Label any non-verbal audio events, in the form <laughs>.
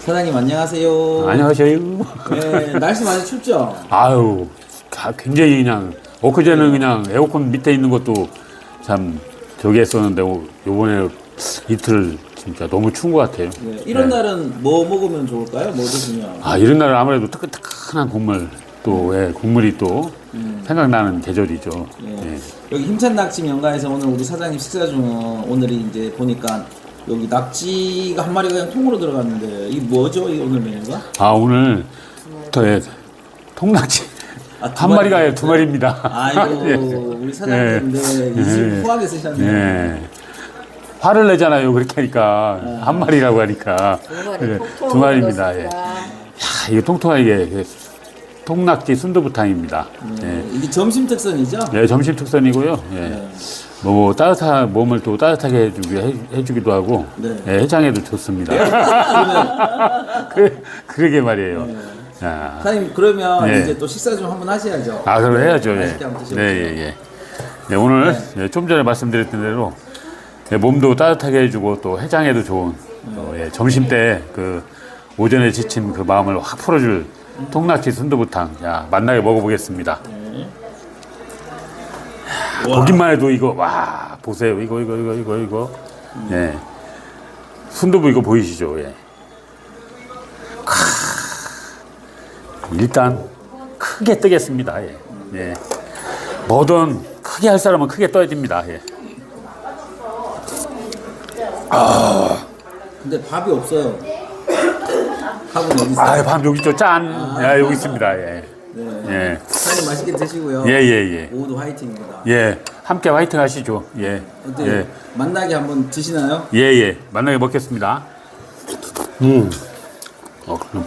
사장님 안녕하세요. 안녕하세요. 네, 날씨 많이 춥죠? 아유, 가- 굉장히 그냥 엊그제는 그냥 에어컨 밑에 있는 것도 참 저기 했었는데 오- 요번에 이틀 진짜 너무 추운 것 같아요. 네, 이런 네. 날은 뭐 먹으면 좋을까요? 뭐 드시면? 아 이런 날은 아무래도 뜨끈뜨끈한 국물 또 예, 국물이 또 생각나는 계절이죠. 네. 예. 여기 힘찬 낙지 명가에서 오늘 우리 사장님 식사 중은 오늘이 이제 보니까 여기 낙지가 한 마리가 그냥 통으로 들어갔는데 이게 뭐죠? 이 오늘 메뉴가? 아 오늘 또 예, 통낙지 아, 두 한 마리가 마리 아니라 두 마리입니다. 아이고 <laughs> 예. 우리 사장님 네, 이심 후하게 쓰셨네. 예. 화를 내잖아요. 그렇게 하니까 한 마리라고 하니까 두 마리 그래, 통통으로 두 마리입니다. 예. 야, 이게 통통하게 그 통낙지 순두부탕입니다. 네, 이게 점심 특선이죠? 예. 예, 점심 특선이고요. 예. 네. 뭐 따뜻한 몸을 또 따뜻하게 해주기 해, 해주기도 하고 네. 예, 해장에도 좋습니다. <laughs> 그, 그러게 말이에요. 야. 사장님 그러면 네. 이제 또 식사 좀 한번 하셔야죠. 아, 그럼 해야죠. 예. 맛있게 한번 드셔보세요. 네, 예, 예. 네, 오늘 예, 좀 전에 말씀드렸던 대로 예, 몸도 따뜻하게 해주고 또 해장에도 좋은 또, 예, 점심 때 그 오전에 지친 그 마음을 확 풀어줄 통낙지 순두부탕. 야, 만나게 먹어보겠습니다. 야, 보기만 해도 이거 와 보세요. 이거 이거 이거 이거 이거. 예. 순두부 이거 보이시죠? 예. 크. 일단 크게 뜨겠습니다. 예. 예. 뭐든 크게 할 사람은 크게 떠야 됩니다. 예. 근데 밥이 없어요. 밥은 어디 있어요? 아, 밤 여기 있죠. 짠. 야, 여기 있습니다. 예. 네. 예. 사장님 맛있게 드시고요. 예, 예, 예. 오후도 화이팅입니다. 예. 함께 화이팅 하시죠. 예. 어때 예. 만나게 한번 드시나요? 예, 예. 만나게 먹겠습니다. 음. 어, 그럼.